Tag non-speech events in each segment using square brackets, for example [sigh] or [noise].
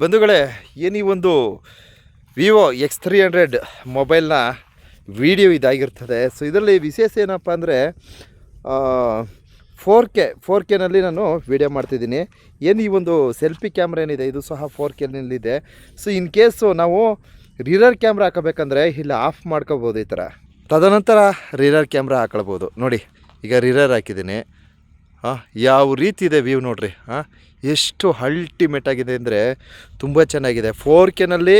ಬಂಧುಗಳೇ ಏನು ಈ ಒಂದು ವಿವೋ ಎಕ್ಸ್ ತ್ರೀ ಹಂಡ್ರೆಡ್ ಮೊಬೈಲ್ನ ವಿಡಿಯೋ ಇದಾಗಿರ್ತದೆ. ಸೊ ಇದರಲ್ಲಿ ವಿಶೇಷ ಏನಪ್ಪ ಅಂದರೆ ಫೋರ್ ಕೆ ಫೋರ್ ಕೆನಲ್ಲಿ ನಾನು ವೀಡಿಯೋ ಮಾಡ್ತಿದ್ದೀನಿ. ಏನು ಈ ಒಂದು ಸೆಲ್ಫಿ ಕ್ಯಾಮ್ರಾ ಏನಿದೆ, ಇದು ಸಹ ಫೋರ್ ಕೆನಲ್ಲಿದೆ ಸೊ ಇನ್ ಕೇಸು ನಾವು ರಿರರ್ ಕ್ಯಾಮ್ರಾ ಹಾಕಬೇಕಂದ್ರೆ ಇಲ್ಲಿ ಆಫ್ ಮಾಡ್ಕೋಬೋದು ಈ ಥರ. ತದನಂತರ ರಿರರ್ ಕ್ಯಾಮ್ರಾ ಹಾಕೊಳ್ಬೋದು. ನೋಡಿ, ಈಗ ರಿರರ್ ಹಾಕಿದ್ದೀನಿ. ಯಾವ ರೀತಿ ಇದೆ ವ್ಯೂ ನೋಡ್ರಿ ಹಾಂ ಎಷ್ಟು ಅಲ್ಟಿಮೇಟ್ ಆಗಿದೆ ಅಂದರೆ ತುಂಬ ಚೆನ್ನಾಗಿದೆ. ಫೋರ್ ಕೆನಲ್ಲಿ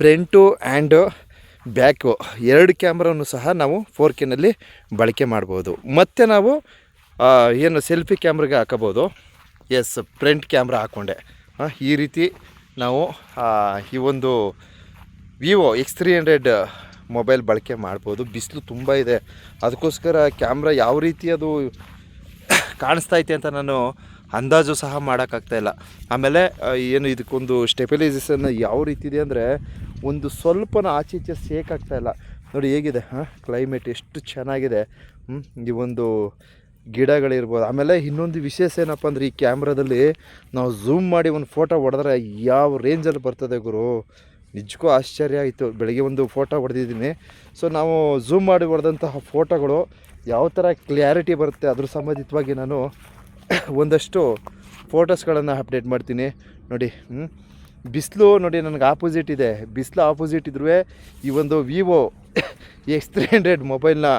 ಫ್ರಂಟು ಆ್ಯಂಡು ಬ್ಯಾಕು ಎರಡು ಕ್ಯಾಮ್ರಾನು ಸಹ ನಾವು ಫೋರ್ ಕೆನಲ್ಲಿ ಬಳಕೆ ಮಾಡ್ಬೋದು. ಮತ್ತು ನಾವು ಏನು ಸೆಲ್ಫಿ ಕ್ಯಾಮ್ರಾಗೆ ಹಾಕೋಬೋದು. ಎಸ್ ಫ್ರಂಟ್ ಕ್ಯಾಮ್ರಾ ಹಾಕ್ಕೊಂಡೆ ಈ ರೀತಿ ನಾವು ಈ ಒಂದು Vivo X three hundred mobile ಬಳಕೆ ಮಾಡ್ಬೋದು. ಬಿಸಿಲು ತುಂಬ ಇದೆ. ಅದಕ್ಕೋಸ್ಕರ ಕ್ಯಾಮ್ರಾ ಯಾವ ರೀತಿ ಅದು ಕಾಣಿಸ್ತಾ ಐತೆ ಅಂತ ನಾನು ಅಂದಾಜು ಸಹ ಮಾಡೋಕ್ಕಾಗ್ತಾ ಇಲ್ಲ. ಆಮೇಲೆ ಏನು ಇದಕ್ಕೊಂದು ಸ್ಟೆಪಿಲೈಸೇಷನ್ ಯಾವ ರೀತಿ ಇದೆ ಅಂದರೆ ಒಂದು ಸ್ವಲ್ಪನ ಆಚೆ ಈಚೆ ಸೇಕ್ ಆಗ್ತಾ ಇಲ್ಲ. ನೋಡಿ ಹೇಗಿದೆ, ಹಾಂ ಕ್ಲೈಮೇಟ್ ಎಷ್ಟು ಚೆನ್ನಾಗಿದೆ? ಈ ಒಂದು ಗಿಡಗಳಿರ್ಬೋದು. ಆಮೇಲೆ ಇನ್ನೊಂದು ವಿಶೇಷ ಏನಪ್ಪ ಅಂದರೆ ಈ ಕ್ಯಾಮ್ರಾದಲ್ಲಿ ನಾವು ಝೂಮ್ ಮಾಡಿ ಒಂದು ಫೋಟೋ ಹೊಡೆದ್ರೆ ಯಾವ ರೇಂಜಲ್ಲಿ ಬರ್ತದೆ ಗುರು? ನಿಜಕ್ಕೂ ಆಶ್ಚರ್ಯ ಆಯಿತು. ಬೆಳಗ್ಗೆ ಒಂದು ಫೋಟೋ ಹೊಡೆದಿದ್ದೀನಿ. ಸೊ ನಾವು ಝೂಮ್ ಮಾಡಿ ಹೊಡೆದಂತಹ ಫೋಟೋಗಳು ಯಾವ ಥರ ಕ್ಲಿಯಾರಿಟಿ ಬರುತ್ತೆ ಅದ್ರ ಸಂಬಂಧಿತವಾಗಿ ನಾನು [coughs] ಒಂದಷ್ಟು ಫೋಟೋಸ್ಗಳನ್ನು ಅಪ್ಡೇಟ್ ಮಾಡ್ತೀನಿ. ನೋಡಿ ಹ್ಞೂ ಬಿಸಿಲು ನೋಡಿ ನನಗೆ ಆಪೋಸಿಟ್ ಇದೆ. ಬಿಸಿಲು ಆಪೋಸಿಟ್ ಇದ್ರೂ ಈ ಒಂದು ವಿವೋ ಎಕ್ಸ್ ತ್ರೀ ಹಂಡ್ರೆಡ್ ಮೊಬೈಲ್ನ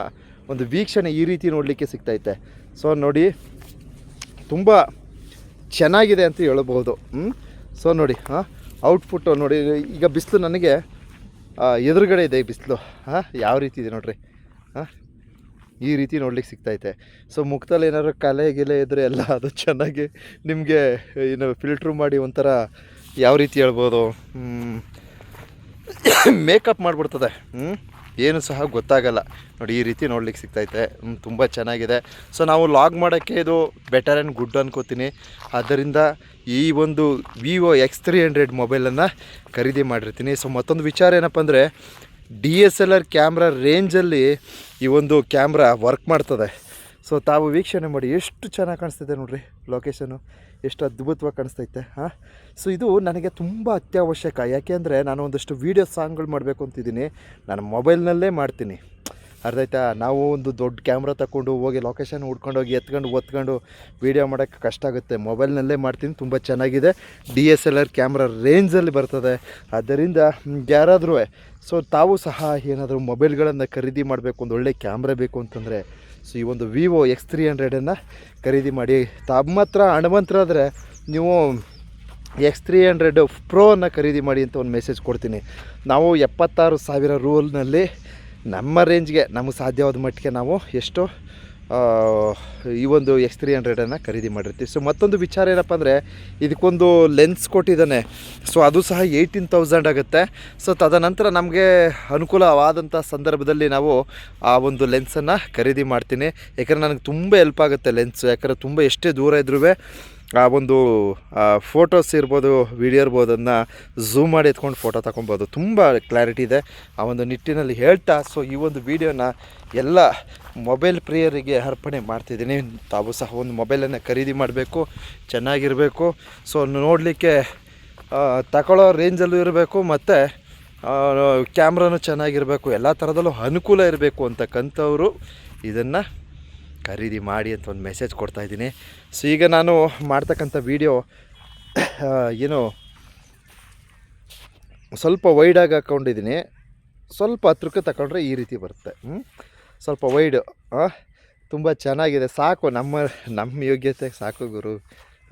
ಒಂದು ವೀಕ್ಷಣೆ ಈ ರೀತಿ ನೋಡಲಿಕ್ಕೆ ಸಿಗ್ತೈತೆ. ಸೊ ನೋಡಿ, ತುಂಬ ಚೆನ್ನಾಗಿದೆ ಅಂತ ಹೇಳ್ಬೋದು. ಹ್ಞೂ ಸೊ ನೋಡಿ, ಹಾಂ. ಔಟ್ಪುಟ್ಟು ನೋಡಿ, ಈಗ ಬಿಸಿಲು ನನಗೆ ಎದುರುಗಡೆ ಇದೆ ಬಿಸಿಲು. ಹಾಂ ಯಾವ ರೀತಿ ಇದೆ ನೋಡಿರಿ? ಹಾಂ ಈ ರೀತಿ ನೋಡ್ಲಿಕ್ಕೆ ಸಿಗ್ತೈತೆ. ಸೊ ಮುಖದಲ್ಲಿ ಏನಾದ್ರು ಕಲೆ ಗಿಲೆ ಇದ್ದರೆ ಎಲ್ಲ ಅದು ಚೆನ್ನಾಗಿ ನಿಮಗೆ, ಏನು ಫಿಲ್ಟ್ರ್ ಮಾಡಿ ಒಂಥರ ಯಾವ ರೀತಿ ಹೇಳ್ಬೋದು? ಮೇಕಪ್ [coughs] ಮಾಡಿಬಿಡ್ತದೆ. ಹ್ಞೂ ಏನು ಸಹ ಗೊತ್ತಾಗಲ್ಲ. ನೋಡಿ, ಈ ರೀತಿ ನೋಡ್ಲಿಕ್ಕೆ ಸಿಗ್ತೈತೆ. ತುಂಬ ಚೆನ್ನಾಗಿದೆ. ಸೊ ನಾವು ಲಾಗ್ ಮಾಡೋಕ್ಕೆ ಇದು ಬೆಟರ್ ಆ್ಯಂಡ್ ಗುಡ್ ಅನ್ಕೋತೀನಿ. ಆದ್ದರಿಂದ ಈ ಒಂದು ವಿವೋ ಎಕ್ಸ್ ತ್ರೀ ಹಂಡ್ರೆಡ್ ಮೊಬೈಲನ್ನು ಖರೀದಿ ಮಾಡಿರ್ತೀನಿ. ಸೊ ಮತ್ತೊಂದು ವಿಚಾರ ಏನಪ್ಪ ಅಂದರೆ D S L R camera ರೇಂಜಲ್ಲಿ ಈ ಒಂದು ಕ್ಯಾಮ್ರಾ ವರ್ಕ್ ಮಾಡ್ತದೆ. ಸೊ ತಾವು ವೀಕ್ಷಣೆ ಮಾಡಿ ಎಷ್ಟು ಚೆನ್ನಾಗಿ ಕಾಣಿಸ್ತೈತೆ ನೋಡಿರಿ ಲೊಕೇಶನು ಎಷ್ಟು ಅದ್ಭುತವಾಗಿ ಕಾಣಿಸ್ತೈತೆ, ಹಾಂ? ಸೊ ಇದು ನನಗೆ ತುಂಬ ಅತ್ಯವಶ್ಯಕ. ಯಾಕೆಂದರೆ ನಾನು ಒಂದಷ್ಟು ವೀಡಿಯೋ ಸಾಂಗ್ಗಳು ಮಾಡಬೇಕು ಅಂತಿದ್ದೀನಿ. ನಾನು ಮೊಬೈಲ್ನಲ್ಲೇ ಮಾಡ್ತೀನಿ. ಅರ್ಥ ಆಯ್ತಾ? ನಾವು ಒಂದು ದೊಡ್ಡ ಕ್ಯಾಮ್ರಾ ತಗೊಂಡು ಹೋಗಿ ಲೊಕೇಶನ್ ಹುಡ್ಕೊಂಡು ಹೋಗಿ ಎತ್ಕೊಂಡು ಒತ್ಕೊಂಡು ವೀಡಿಯೋ ಮಾಡೋಕ್ಕೆ ಕಷ್ಟ ಆಗುತ್ತೆ. ಮೊಬೈಲ್ನಲ್ಲೇ ಮಾಡ್ತೀನಿ, ತುಂಬ ಚೆನ್ನಾಗಿದೆ. D S L R camera ರೇಂಜಲ್ಲಿ ಬರ್ತದೆ. ಆದ್ದರಿಂದ ಯಾರಾದರೂ ಸೊ ತಾವು ಸಹ ಏನಾದರೂ ಮೊಬೈಲ್ಗಳನ್ನು ಖರೀದಿ ಮಾಡಬೇಕು, ಒಂದು ಒಳ್ಳೆ ಕ್ಯಾಮ್ರಾ ಬೇಕು ಅಂತಂದರೆ ಸೊ ಈ ಒಂದು ವಿವೋ ಎಕ್ಸ್ ತ್ರೀ ಹಂಡ್ರೆಡನ್ನು ಖರೀದಿ ಮಾಡಿ. ತಮ್ಮ ಹತ್ರ ಹಣವಂತರಾದರೆ ನೀವು ಎಕ್ಸ್ ತ್ರೀ ಹಂಡ್ರೆಡ್ ಪ್ರೋನ ಖರೀದಿ ಮಾಡಿ ಅಂತ ಒಂದು ಮೆಸೇಜ್ ಕೊಡ್ತೀನಿ. ನಾವು ಎಪ್ಪತ್ತಾರು ಸಾವಿರ ರೂಲ್ನಲ್ಲಿ ನಮ್ಮ ರೇಂಜ್ಗೆ ನಮಗೆ ಸಾಧ್ಯವಾದ ಮಟ್ಟಿಗೆ ನಾವು ಎಷ್ಟು ಈ ಒಂದು ಎಕ್ಸ್ ತ್ರೀ ಹಂಡ್ರೆಡನ್ನು ಖರೀದಿ ಮಾಡಿರ್ತೀವಿ. ಸೊ ಮತ್ತೊಂದು ವಿಚಾರ ಏನಪ್ಪ ಅಂದರೆ, ಇದಕ್ಕೊಂದು ಲೆನ್ಸ್ ಕೊಟ್ಟಿದ್ದಾನೆ. ಸೊ ಅದು ಸಹ ಏಯ್ಟೀನ್ ತೌಸಂಡ್ ಆಗುತ್ತೆ. ಸೊ ತದನಂತರ ನಮಗೆ ಅನುಕೂಲವಾದಂಥ ಸಂದರ್ಭದಲ್ಲಿ ನಾವು ಆ ಒಂದು ಲೆನ್ಸನ್ನು ಖರೀದಿ ಮಾಡ್ತೀನಿ. ಯಾಕಂದರೆ ನನಗೆ ತುಂಬ ಹೆಲ್ಪ್ ಆಗುತ್ತೆ ಲೆನ್ಸ್ ಯಾಕಂದರೆ ತುಂಬ ಎಷ್ಟೇ ದೂರ ಇದ್ರೂ ಆ ಒಂದು ಫೋಟೋಸ್ ಇರ್ಬೋದು ವಿಡಿಯೋ ಇರ್ಬೋದು ಅದನ್ನು ಝೂಮ್ ಮಾಡಿ ಎತ್ಕೊಂಡು ಫೋಟೋ ತಗೊಬೋದು ತುಂಬ ಕ್ಲಾರಿಟಿ ಇದೆ. ಆ ಒಂದು ನಿಟ್ಟಿನಲ್ಲಿ ಹೇಳ್ತಾ ಸೊ ಈ ಒಂದು ವಿಡಿಯೋನ ಎಲ್ಲ ಮೊಬೈಲ್ ಪ್ರಿಯರಿಗೆ ಅರ್ಪಣೆ ಮಾಡ್ತಿದ್ದೀನಿ. ತಾವು ಸಹ ಒಂದು ಮೊಬೈಲನ್ನು ಖರೀದಿ ಮಾಡಬೇಕು, ಚೆನ್ನಾಗಿರಬೇಕು. ಸೊ ನೋಡಲಿಕ್ಕೆ ತಗೊಳ್ಳೋ ರೇಂಜಲ್ಲೂ ಇರಬೇಕು, ಮತ್ತು ಕ್ಯಾಮ್ರಾನು ಚೆನ್ನಾಗಿರಬೇಕು, ಎಲ್ಲ ಥರದಲ್ಲೂ ಅನುಕೂಲ ಇರಬೇಕು ಅಂತಕ್ಕಂಥವ್ರು ಇದನ್ನು ಖರೀದಿ ಮಾಡಿ ಅಂತ ಒಂದು ಮೆಸೇಜ್ ಕೊಡ್ತಾ ಇದ್ದೀನಿ. ಸೊ ಈಗ ನಾನು ಮಾಡ್ತಕ್ಕಂಥ ವೀಡಿಯೋ ಏನು, ಸ್ವಲ್ಪ ವೈಡಾಗಿ ಹಾಕ್ಕೊಂಡಿದ್ದೀನಿ ಸ್ವಲ್ಪ ಹತ್ರಕ್ಕೆ ತಗೊಂಡ್ರೆ ಈ ರೀತಿ ಬರುತ್ತೆ. ಸ್ವಲ್ಪ ವೈಡು ತುಂಬ ಚೆನ್ನಾಗಿದೆ. ಸಾಕು ನಮ್ಮ ನಮ್ಮ ಯೋಗ್ಯತೆಗೆ ಸಾಕು ಗುರು,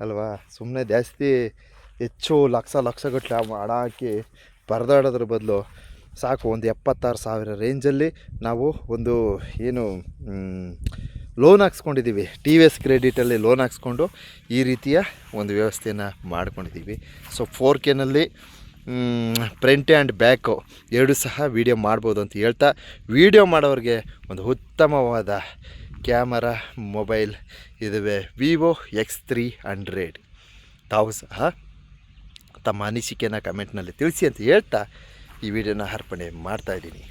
ಅಲ್ವಾ? ಸುಮ್ಮನೆ ಜಾಸ್ತಿ ಹೆಚ್ಚು ಲಕ್ಷ ಲಕ್ಷಗಟ್ಟಲೆ ಹಣ ಹಾಕಿ ಪರದಾಡೋದ್ರ ಬದಲು ಸಾಕು. ಒಂದು ಎಪ್ಪತ್ತಾರು ಸಾವಿರ ರೇಂಜಲ್ಲಿ ನಾವು ಒಂದು, ಏನು ಲೋನ್ ಹಾಕ್ಸ್ಕೊಂಡಿದ್ದೀವಿ. ಟಿ ವಿ ಎಸ್ ಕ್ರೆಡಿಟಲ್ಲಿ ಲೋನ್ ಹಾಕ್ಸ್ಕೊಂಡು ಈ ರೀತಿಯ ಒಂದು ವ್ಯವಸ್ಥೆಯನ್ನು ಮಾಡ್ಕೊಂಡಿದ್ದೀವಿ. ಸೊ ಫೋರ್ ಕೆನಲ್ಲಿ ಫ್ರಂಟ್ ಆ್ಯಂಡ್ ಬ್ಯಾಕು ಎರಡು ಸಹ ವೀಡಿಯೋ ಮಾಡ್ಬೋದು ಅಂತ ಹೇಳ್ತಾ ವೀಡಿಯೋ ಮಾಡೋರಿಗೆ ಒಂದು ಉತ್ತಮವಾದ ಕ್ಯಾಮರಾ ಮೊಬೈಲ್ ಇದುವೆ. ವಿವೋ ಎಕ್ಸ್ ತ್ರೀ ಹಂಡ್ರೆಡ್ ತಾವು ಸಹ ತಮ್ಮ ಅನಿಸಿಕೆನ ಕಮೆಂಟ್ನಲ್ಲಿ ತಿಳಿಸಿ ಅಂತ ಹೇಳ್ತಾ ಈ ವಿಡಿಯೋನ ಅರ್ಪಣೆ ಮಾಡ್ತಾಯಿದ್ದೀನಿ